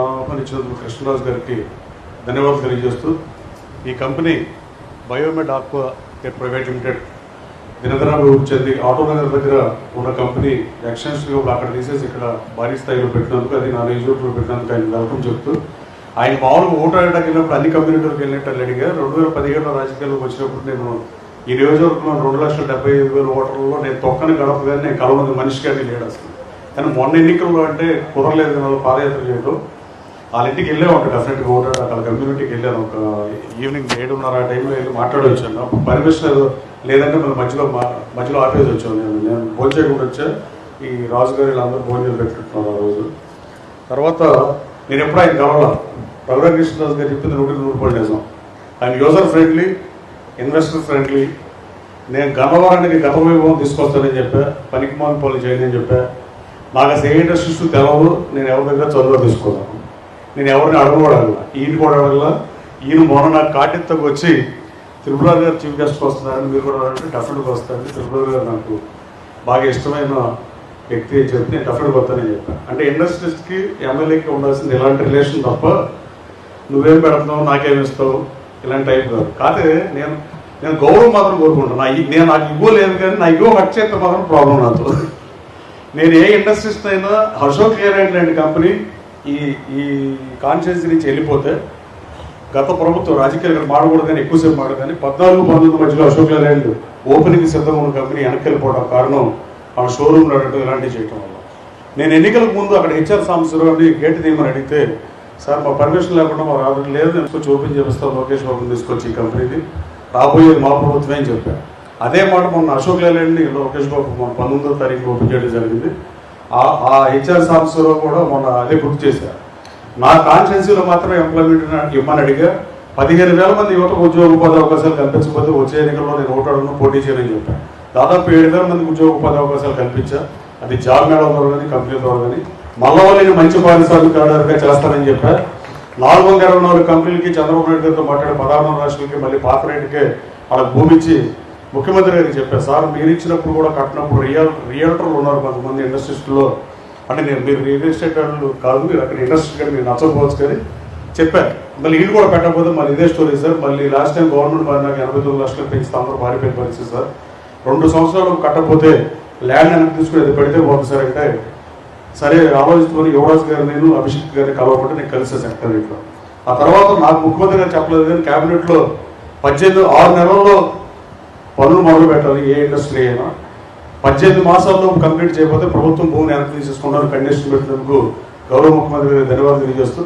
నన్ను ఆహ్వానించినందుకు కృష్ణరాజు గారికి ధన్యవాదాలు తెలియజేస్తూ ఈ company Biomed Aqua Care private limited దినదరాభివృద్ధి చెంది ఆటోనగర్ దగ్గర ఉన్న కంపెనీ ఎక్స్టెన్షన్ అక్కడ తీసేసి ఇక్కడ భారీ స్థాయిలో పెట్టినందుకు అది నా నియోజకవర్గంలో పెట్టినందుకు ఆయన వెల్కమ్ చెప్తూ ఆయన మామూలుగా ఓటు అడగడానికి వెళ్ళినప్పుడు అన్ని కమ్యూనిటీలకు వెళ్ళినట్టు అని అడిగా రెండు వేల పదిహేడులో రాజకీయాల్లోకి వచ్చినప్పుడు నేను ఈ నియోజకవర్గంలో రెండు లక్షల డెబ్బై ఐదు వేల ఓటర్లలో నేను తొక్కని గడప కానీ నేను కలవని మనిషి కానీ లేడు అసలు కానీ మొన్న ఎన్నికల్లో అంటే కుదరలేదు కానీ పాదయాత్ర చేయడం వాళ్ళ ఇంటికి వెళ్ళే ఉంటాడు డెఫినెట్గా ఓటాడు అక్కడ కమ్యూనిటీకి వెళ్ళాను ఒక ఈవినింగ్ ఏడున్నర ఆ టైంలో వెళ్ళి మాట్లాడి వచ్చాను అప్పుడు పర్మిషన్ లేదంటే మళ్ళీ మధ్యలో మా- మధ్యలో ఆపేసి వచ్చాను నేను నేను భోజనం చేయకుండా వచ్చా. ఈ రాజుగారి వీళ్ళందరూ భోజనం పెట్టుకుంటున్నారు ఆ రోజు. తర్వాత నేను ఎప్పుడు ఆయన కలవాల. రఘురామ కృష్ణదాస్ గారు చెప్పింది నూటికి నూరు రూపాయలు నిజం. ఆయన యూజర్ ఫ్రెండ్లీ ఇన్వెస్టర్ ఫ్రెండ్లీ నేను గన్నవరానికి గత వైభవం తీసుకొస్తానని చెప్పా. పనికి మాల పనులు చేయని చెప్పా. నాకు అసలు ఏ ఇండస్ట్రీస్ తెలవదు నేను ఎవరి దగ్గర చదువు తీసుకున్నాను. నేను ఎవరిని అడగకూడదు. ఈయన కూడా అడగల ఈయన మొన్న నాకు కాటిత్తకు వచ్చి త్రిపురారు గారు చీఫ్ గెస్ట్కి వస్తున్నారని మీరు కూడా అంటే డెఫినెట్గా వస్తారని త్రిపురారు గారు నాకు బాగా ఇష్టమైన వ్యక్తి అని చెప్పి నేను డెఫినెట్గా వస్తానని చెప్పాను అంటే ఇండస్ట్రీస్కి ఎమ్మెల్యేకి ఉండాల్సింది ఇలాంటి రిలేషన్ తప్ప నువ్వేం పెడుతున్నావు నాకేం ఇస్తావు ఇలాంటి టైప్ కాదు. కాకపోతే నేను నేను గౌరవం మాత్రం కోరుకుంటాను నా ఈ- నేను నాకు ఇవ్వలేదు కానీ నా ఇవ్వ కట్ చేస్తే మాత్రం ప్రాబ్లం నాతో. నేను ఏ ఇండస్ట్రీస్ అయినా అశోక్ లేలాండ్ లాంటి కంపెనీ ఈ ఈ కాన్షియన్స్ నుంచి వెళ్ళిపోతే గత ప్రభుత్వం రాజకీయాలు మాడకూడదని ఎక్కువసేపు మాడదని కానీ పద్నాలుగు పంతొమ్మిది మధ్యలో అశోక్ లేలాండ్ ఓపెనింగ్ సిద్ధంగా ఉన్న కంపెనీ వెనక్కి వెళ్ళిపోవడం కారణం మన షోరూమ్ నడటం ఇలాంటివి చేయటం వల్ల. నేను ఎన్నికలకు ముందు అక్కడ హెచ్ఆర్ సాంబశివరావుని గేట్ తీయమని అడిగితే సార్ మా పర్మిషన్ లేకుండా మా రావడం లేదు. నేను తీసుకొచ్చి ఓపెన్ చేపిస్తాను. లోకేష్ బాబుని తీసుకొచ్చి ఈ కంపెనీది రాబోయేది మా ప్రభుత్వమే అని చెప్పాను అదే మాట మొన్న అశోక్ లేలాండ్ని లోకేష్ బాబు మన పంతొమ్మిదో తారీఖు ఓపెన్ చేయడం జరిగింది. ఆ- ఆ హెచ్ఆర్ సాంబశివరావు కూడా మొన్న అదే గుర్తు చేశారు. నా కాన్స్టిట్యున్సీలో మాత్రం ఎంప్లాయ్మెంట్ ఇమ్మని అడిగా. పదిహేను వేల మంది యువతకు ఉద్యోగ ఉపాధి అవకాశాలు కల్పించకపోతే వచ్చే ఎన్నికల్లో నేను ఓటాడను పోటీ చేయనని చెప్పాను దాదాపు ఏడు వేల మందికి ఉద్యోగ ఉపాధి అవకాశాలు కల్పించా. అది జాబ్ మేడం ద్వారా కానీ కంపెనీ ద్వారా కానీ మల్లవల్లిని మంచి పారిశ్రామికవేత్తగా చేస్తానని చెప్పా నాలుగు వందల ఇరవై నాలుగు కంపెనీలకి చంద్రబాబు నాయుడు గారితో మాట్లాడే పదహారు రాష్ట్రాలకి మళ్ళీ పాత రేటుకే వాళ్ళకి భూమిచ్చి ముఖ్యమంత్రి గారికి చెప్పారు సార్ మీరు ఇచ్చినప్పుడు కూడా కట్టినప్పుడు రియల్ రియల్టర్లు ఉన్నారు కొంతమంది ఇండస్ట్రీస్లో. అంటే నేను మీరు రియల్ ఎస్టేట్ వాళ్ళు కాదు మీరు అక్కడ ఇండస్ట్రీ కానీ మీరు నచ్చకపోవచ్చు కానీ చెప్పారు మళ్ళీ వీళ్ళు కూడా పెట్టకపోతే మళ్ళీ ఇదే స్టోరీ సార్. మళ్ళీ లాస్ట్ టైం గవర్నమెంట్ మరి నాకు ఎనభై తొమ్మిది లక్షలు పెంచితే అందరూ పారిపోయిన పరిస్థితి సార్. రెండు సంవత్సరాలు కట్టకపోతే ల్యాండ్ వెనక్కి తీసుకుని అది పెడితే బాగుంది సార్ అంటే సరే ఆలోచిస్తున్న యువరాజ్ గారు నేను అభిషేక్ గారిని కలవకుండా నేను కలిసే సెక్రటరీలో ఆ తర్వాత నాకు ముఖ్యమంత్రి గారు చెప్పలేదు కానీ క్యాబినెట్లో పద్దెనిమిది ఆరు నెలల్లో పనులు మొదలు పెట్టాలి ఏ ఇండస్ట్రీ అయినా. పద్దెనిమిది మాసాల్లో కంప్లీట్ చేయకపోతే ప్రభుత్వం భూమిని వెనక్కి తీసేసుకుంటారు కండిషన్ పెట్టినందుకు గౌరవ ముఖ్యమంత్రి గారికి ధన్యవాదాలు తెలియజేస్తూ